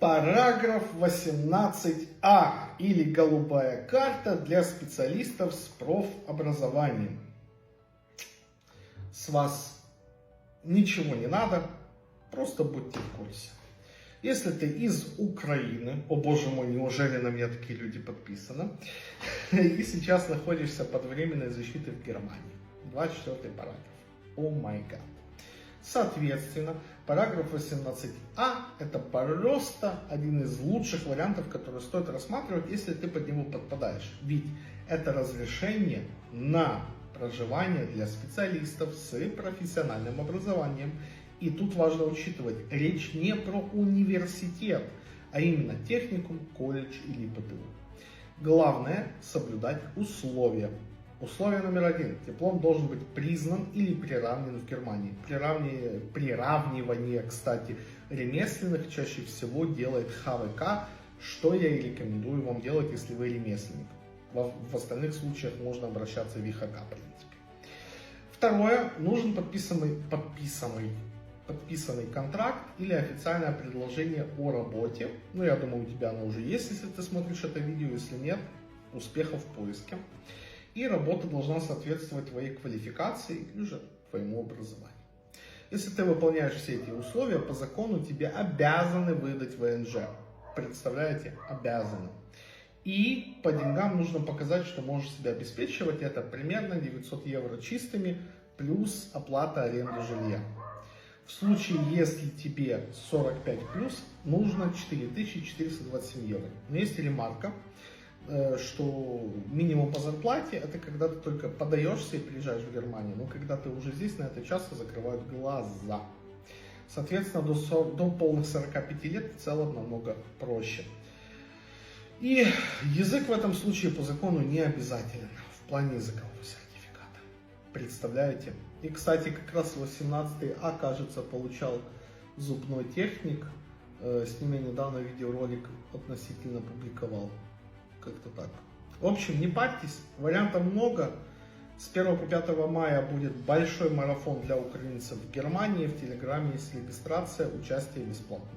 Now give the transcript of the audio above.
Параграф 18а или голубая карта для специалистов с профобразованием. С вас ничего не надо, просто будьте в курсе. Если ты из Украины, о боже мой, неужели на меня такие люди подписаны, и сейчас находишься под временной защитой в Германии. 24 параграф. О май гад. Соответственно, параграф 18а это просто один из лучших вариантов, который стоит рассматривать, если ты под него подпадаешь. Ведь это разрешение на проживание для специалистов с профессиональным образованием. И тут важно учитывать, речь не про университет, а именно техникум, колледж или ПТУ. Главное соблюдать условия. Условие номер один. Диплом должен быть признан или приравнен в Германии. Приравнивание, приравнивание, кстати, ремесленных чаще всего делает ХВК, что я и рекомендую вам делать, если вы ремесленник. В, в остальных случаях можно обращаться в ИХК, в принципе. Второе. Нужен подписанный, подписанный, подписанный контракт или официальное предложение о работе. Ну, я думаю, у тебя оно уже есть, если ты смотришь это видео. Если нет, успехов в поиске и работа должна соответствовать твоей квалификации или же твоему образованию. Если ты выполняешь все эти условия, по закону тебе обязаны выдать ВНЖ. Представляете? Обязаны. И по деньгам нужно показать, что можешь себя обеспечивать. Это примерно 900 евро чистыми плюс оплата аренды жилья. В случае, если тебе 45 плюс, нужно 4427 евро. Но есть ремарка. Э, что минимум по зарплате это когда ты только подаешься и приезжаешь в Германию, но когда ты уже здесь, на это часто закрывают глаза. Соответственно, до, 40, до полных 45 лет в целом намного проще. И язык в этом случае по закону не обязателен в плане языкового сертификата. Представляете? И, кстати, как раз 18А, кажется, получал зубной техник. Э, с ним я недавно видеоролик относительно публиковал. Как-то так. В общем, не парьтесь, вариантов много. С 1 по 5 мая будет большой марафон для украинцев в Германии. В Телеграме есть регистрация, участие бесплатно.